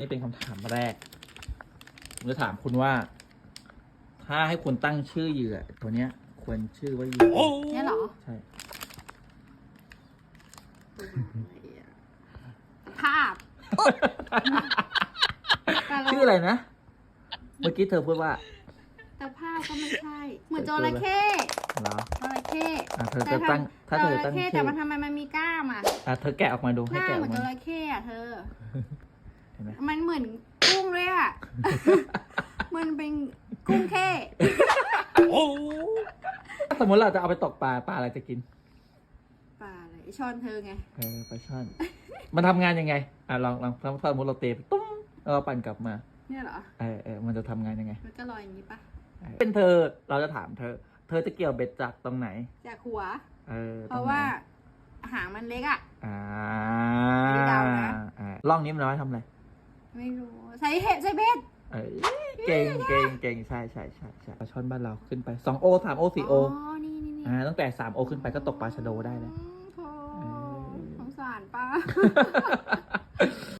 นี่เป็นคำถามแรกผมจะถามคุณว่า ถ้าให้คุณตั้งชื่อเหยื่อตัวเนี้ย ควรชื่อว่าเหยื่อเนี่ยเหรอ ใช่ ภาพแต่เราชื่ออะไรนะ เมื่อกี้เธอพูดว่าแต่ภาพก็ไม่ใช่ เหมือนจระเข้เหรอจระเข้อะเธอจะตั้ง ถ้าเธอจตั้ระงเข้ชื่แต่อมันทำไมมันมีกล้ามอะ อะเธอแกะออกมาดูหให้น้าแกะอเหอมือกนจมาระเข้อะเธอเห็นไหมมันเหมือนกุ้งเลยอะ มันเป็นกุ้งเข้สมมติเราจะเอาไปตกปลาปลาอะไรจะกินปลาอะไรช้อนเธอไง เออปลาช่อน มันทำงานยังไง อะลองลองถ้าสมมติเราเตะไปตุ้มแล้วเราปั่นกลับมา เนี่ยเหรอ เออเออมันจะทำงานยังไง มันก็ลอยอย่างนี้ปะเออเป็นเธอเราจะถามเธอ เธอจะเกี่ยวเบ็ดจากตรงไหน จากหัว เออเพราะว่าหางมันเล็กอะ อ่าไม่เดานะ อ่าล่องนี้มันเอาไว้ทำอะไร ไม่รู้ใช้เห็ดใช้เบ็ดเอ้ยเก่งเก่งเก่งใช่ใช่ใช่ใช่ปลาช่อนบ้านเราขึ้นไปสองโอสามโอสี่โออ๋อนี่นี่นี่อ่าตั้งแต่สามโอขึ้นไปก็ตกปลาชะโดได้แล้ว อืมโถเออสงสารป้า